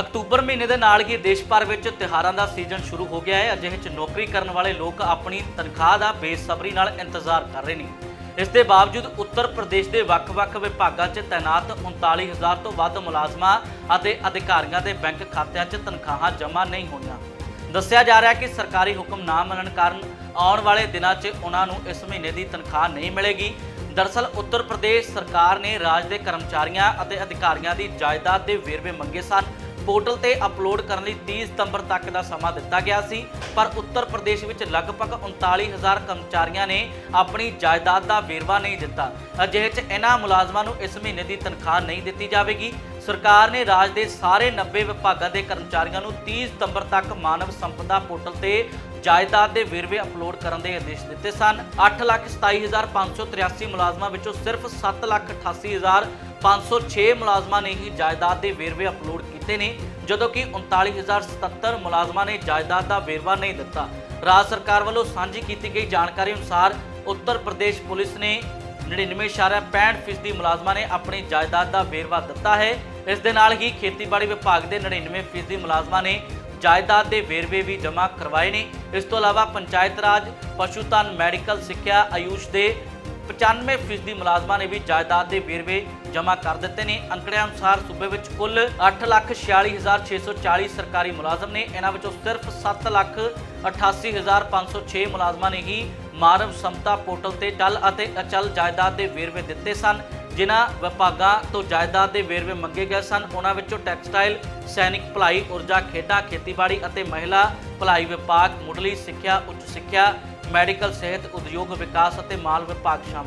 October ਮਹੀਨੇ ਦੇ ਨਾਲ ਹੀ ਦੇਸ਼ ਭਰ ਵਿੱਚ ਤਿਉਹਾਰਾਂ ਦਾ ਸੀਜ਼ਨ ਸ਼ੁਰੂ ਹੋ ਗਿਆ ਹੈ। ਅਜਿਹੇ 'ਚ ਨੌਕਰੀ ਕਰਨ ਵਾਲੇ ਲੋਕ ਆਪਣੀ ਤਨਖਾਹ ਦਾ ਬੇਸਬਰੀ ਨਾਲ ਇੰਤਜ਼ਾਰ ਕਰ ਰਹੇ ਨੇ। ਇਸ ਦੇ ਬਾਵਜੂਦ ਉੱਤਰ ਪ੍ਰਦੇਸ਼ ਦੇ ਵੱਖ-ਵੱਖ ਵਿਭਾਗਾਂ 'ਚ ਤਾਇਨਾਤ 39000 ਤੋਂ ਵੱਧ ਮੁਲਾਜ਼ਮਾਂ ਅਤੇ ਅਧਿਕਾਰੀਆਂ ਦੇ ਬੈਂਕ ਖਾਤਿਆਂ 'ਚ ਤਨਖਾਹਾਂ ਜਮ੍ਹਾਂ ਨਹੀਂ ਹੋਈਆਂ। ਦੱਸਿਆ ਜਾ ਰਿਹਾ ਕਿ ਸਰਕਾਰੀ ਹੁਕਮ ਨਾ ਮੰਨਣ ਕਾਰਨ ਆਉਣ ਵਾਲੇ ਦਿਨਾਂ 'ਚ ਉਹਨਾਂ ਨੂੰ ਇਸ ਮਹੀਨੇ ਦੀ ਤਨਖਾਹ ਨਹੀਂ ਮਿਲੇਗੀ। ਦਰਅਸਲ, ਉੱਤਰ ਪ੍ਰਦੇਸ਼ ਸਰਕਾਰ ਨੇ ਰਾਜ ਦੇ ਕਰਮਚਾਰੀਆਂ ਅਤੇ ਅਧਿਕਾਰੀਆਂ ਦੀ ਜਾਇਦਾਦ ਦੇ ਵੇਰਵੇ ਮੰਗੇ ਸਨ। ਪੋਰਟਲ ਤੇ ਅਪਲੋਡ ਕਰਨ ਲਈ 30 ਸਤੰਬਰ ਤੱਕ ਦਾ ਸਮਾਂ ਦਿੱਤਾ ਗਿਆ ਸੀ, ਪਰ ਉੱਤਰ ਪ੍ਰਦੇਸ਼ ਵਿੱਚ ਲਗਭਗ 39000 ਕਰਮਚਾਰੀਆਂ ਨੇ ਆਪਣੀ ਜਾਇਦਾਦ ਦਾ ਵੇਰਵਾ ਨਹੀਂ ਦਿੱਤਾ। ਅਜਿਹੇ 'ਚ ਇਹਨਾਂ ਮੁਲਾਜ਼ਮਾਂ ਨੂੰ ਇਸ ਮਹੀਨੇ ਦੀ ਤਨਖਾਹ ਨਹੀਂ ਦਿੱਤੀ ਜਾਵੇਗੀ। ਸਰਕਾਰ ਨੇ ਰਾਜ ਦੇ ਸਾਰੇ 90 ਵਿਭਾਗਾਂ ਦੇ ਕਰਮਚਾਰੀਆਂ ਨੂੰ 30 ਸਤੰਬਰ ਤੱਕ ਮਾਨਵ ਸੰਪਦਾ ਪੋਰਟਲ ਤੇ ਜਾਇਦਾਦ ਦੇ ਵੇਰਵੇ ਅਪਲੋਡ ਕਰਨ ਦੇ ਆਦੇਸ਼ ਦਿੱਤੇ ਸਨ। 827583 ਮੁਲਾਜ਼ਮਾਂ ਵਿੱਚੋਂ ਸਿਰਫ 788506 ਮੁਲਾਜ਼ਮਾਂ ਨੇ ਹੀ ਜਾਇਦਾਦ ਦੇ ਵੇਰਵੇ ਅਪਲੋਡ ਕੀਤੇ ਨੇ, ਜਦੋਂ ਕਿ 39077 ਮੁਲਾਜ਼ਮਾਂ ਨੇ ਜਾਇਦਾਦ ਦਾ ਵੇਰਵਾ ਨਹੀਂ ਦਿੱਤਾ। ਰਾਜ ਸਰਕਾਰ ਵੱਲੋਂ ਸਾਂਝੀ ਕੀਤੀ ਗਈ ਜਾਣਕਾਰੀ ਅਨੁਸਾਰ ਉੱਤਰ ਪ੍ਰਦੇਸ਼ ਪੁਲਿਸ ਨੇ 99.65% ਫੀਸਦੀ ਮੁਲਾਜ਼ਮਾਂ ਨੇ ਆਪਣੀ ਜਾਇਦਾਦ ਦਾ ਵੇਰਵਾ ਦਿੱਤਾ ਹੈ। ਇਸ ਦੇ ਨਾਲ ਹੀ ਖੇਤੀਬਾੜੀ ਵਿਭਾਗ ਦੇ 99% ਫੀਸਦੀ ਮੁਲਾਜ਼ਮਾਂ ਨੇ ਜਾਇਦਾਦ ਦੇ ਵੇਰਵੇ ਵੀ ਜਮ੍ਹਾਂ ਕਰਵਾਏ ਨੇ। ਇਸ ਤੋਂ ਇਲਾਵਾ ਪੰਚਾਇਤ ਰਾਜ ਪਸ਼ੂਧਨ ਮੈਡੀਕਲ, ਸਿੱਖਿਆ, ਆਯੂਸ਼ ਦੇ 95% ਫੀਸਦੀ ਮੁਲਾਜ਼ਮਾਂ ਨੇ ਵੀ ਜਾਇਦਾਦ ਦੇ ਵੇਰਵੇ ਜਮ੍ਹਾਂ ਕਰ ਦਿੱਤੇ ਨੇ। ਅੰਕੜਿਆਂ ਅਨੁਸਾਰ ਸੂਬੇ ਵਿੱਚ ਕੁੱਲ 846640 ਸਰਕਾਰੀ ਮੁਲਾਜ਼ਮ ਨੇ। ਇਹਨਾਂ ਵਿੱਚੋਂ ਸਿਰਫ 788506 ਮੁਲਾਜ਼ਮਾਂ ਨੇ ਹੀ ਮਾਨਵ ਸਮਤਾ ਪੋਰਟਲ ਤੇ ਚੱਲ ਅਤੇ ਅਚਲ ਜਾਇਦਾਦ ਦੇ ਵੇਰਵੇ ਦਿੱਤੇ ਸਨ, ਜਿਨ੍ਹਾਂ ਵਿਭਾਗਾਂ ਤੋਂ ਜਾਇਦਾਦ ਦੇ ਵੇਰਵੇ ਮੰਗੇ ਗਏ ਸਨ। ਉਹਨਾਂ ਵਿੱਚੋਂ ਟੈਕਸਟਾਈਲ, ਸੈਨਿਕ ਭਲਾਈ, ਊਰਜਾ, ਖੇਡਾਂ, ਖੇਤੀਬਾੜੀ ਅਤੇ ਮਹਿਲਾ ਭਲਾਈ ਵਿਭਾਗ, ਮੁੱਢਲੀ ਸਿੱਖਿਆ, ਉੱਚ ਸਿੱਖਿਆ ਮੈਡੀਕਲ ਸਿਹਤ ਉਦਯੋਗ ਵਿਕਾਸ ਅਤੇ ਮਾਲ ਵਿਭਾਗ ਸ਼ਾਮਲ